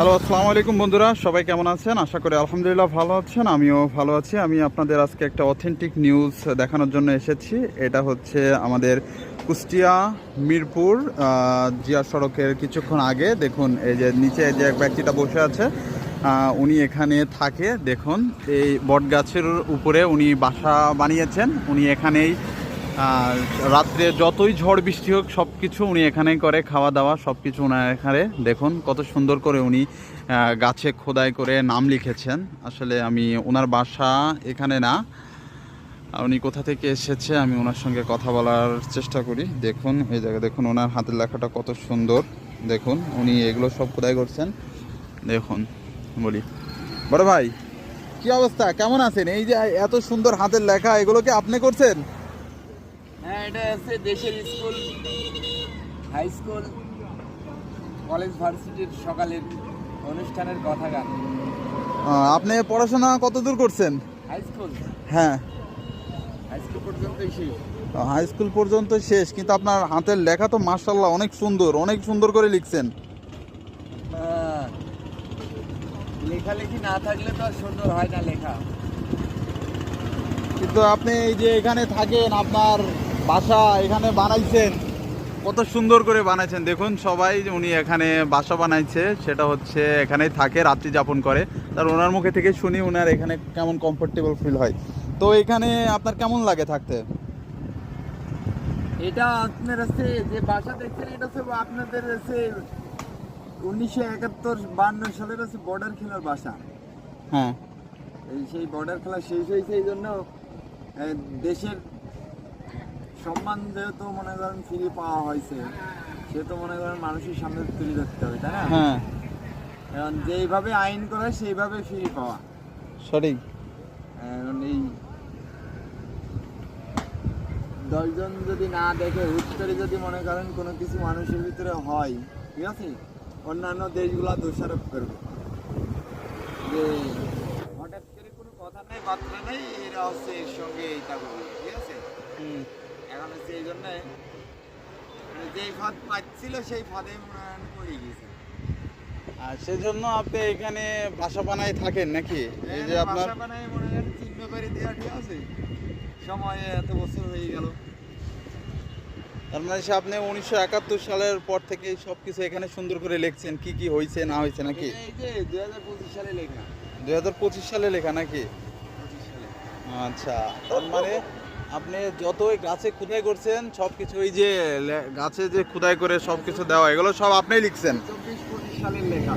Hello, আসসালামু আলাইকুম বন্ধুরা, সবাই কেমন আছেন? আশা করি আলহামদুলিল্লাহ ভালো আছেন, আমিও ভালো আছি। আমি আপনাদের আজকে একটা অথেন্টিক নিউজ দেখানোর জন্য এসেছি। এটা হচ্ছে আমাদের কুষ্টিয়া মিরপুর জিয়া সড়কের কিছুক্ষণ আগে। দেখুন, এই যে নিচে যে এক ব্যক্তিটা বসে আছে উনি এখানে থাকে। দেখুন, এই বট গাছের উপরে উনি বাসা বানিয়েছেন। উনি এখানেই রাত্রে যতই ঝড় বৃষ্টি হোক সব কিছু উনি এখানেই করে খাওয়া দাওয়া সব কিছু ওনার এখানে। দেখুন, কত সুন্দর করে উনি গাছে খোদাই করে নাম লিখেছেন। আসলে আমি ওনার বাসা এখানে না। উনি কোথা থেকে এসেছে, আমি ওনার সঙ্গে কথা বলার চেষ্টা করি। দেখুন, এই জায়গায় দেখুন ওনার হাতের লেখাটা কত সুন্দর। দেখুন, উনি এগুলো সব খোদাই করছেন। দেখুন, বলি, বড় ভাই, কি অবস্থা? কেমন আছেন? এই যে এত সুন্দর হাতের লেখা, এগুলো কি আপনি করছেন? হ্যাঁ এটা আছে দেশের স্কুল হাই স্কুল কলেজ ভার্সিটির সকালের অনুষ্ঠানের কথা গান আপনি পড়াশোনা কত দূর করছেন? হাই স্কুল হ্যাঁ। হাই স্কুল পর্যন্তই শেষ। হাই স্কুল পর্যন্ত শেষ কিন্তু আপনার হাতের লেখা তো মার্শাল্লাহ অনেক সুন্দর অনেক সুন্দর করে লিখছেন। লেখালেখি না থাকলে তো আর সুন্দর হয় না লেখা। কিন্তু আপনি এই যে এখানে থাকেন আপনার বাসা এখানে বানাইছেন। কত সুন্দর করে বানাইছেন। দেখুন সবাই উনি এখানে বাসা বানাইছে। সেটা হচ্ছে এখানেই থাকে রাত্রি যাপন করে। তার ওনার মুখে থেকে শুনি ওনার এখানে কেমন কমফোর্টেবল ফিল হয়। তো এখানে আপনার কেমন লাগে থাকতে? এটা আপনার আছে যে বাসা দেখছেন এটা হচ্ছে আপনাদের আছে উনিশশো একাত্তর বান্ন সালের আছে বর্ডার খেলার বাসা। হ্যাঁ। এই সেই বর্ডার খেলা শেষ হয়েছে এই জন্য দেশের সম্মান যেহেতু মনে করেন ফিরে পাওয়া হয়েছে সে তো মনে করেন মানুষের সামনে তুলে ধরতে হবে তাই না? হ্যাঁ। এখন যেইভাবে আইন করা সেইভাবে ফিরে পাওয়া। সঠিক। এখন এই দশজন যদি না দেখে হুট করে যদি মনে করেন কোনো কিছু মানুষের ভিতরে হয় ঠিক আছে? অন্যান্য দেশগুলা দোষারোপ করবে। যে হঠাৎ করে কোনো কথা নেই বার্তা নেই এরা হচ্ছে এর সঙ্গে এইটা করবে ঠিক আছে? এখন হচ্ছে এই জন্যে মানে যেই ফাঁদ পাচ্ছিল সেই ফাঁদে হয় পড়ে গেছে আর সেজন্য আপনি এখানে বাসা বানায় থাকেন নাকি? এই যে আপনার বাসা বানায় মনে করেন চিহ্ন করে দেওয়া ঠিক আছে। সময়ে এত বছর হয়ে গেল। তার মানে সে আপনি উনিশশো একাত্তর সালের পর থেকে সব কিছু এখানে সুন্দর করে লিখছেন কি কি হয়েছে না হয়েছে নাকি? এই যে দুই হাজার পঁচিশ সালে লেখা। দুই হাজার পঁচিশ সালে লেখা নাকি? আচ্ছা তার মানে আপনি যতই গাছে খুদাই করছেন সব কিছু ওই যে গাছে যে খুদাই করে সব কিছু দেওয়া, এগুলো সব আপনিই লিখছেন। চব্বিশ পঁচিশ সালের লেখা।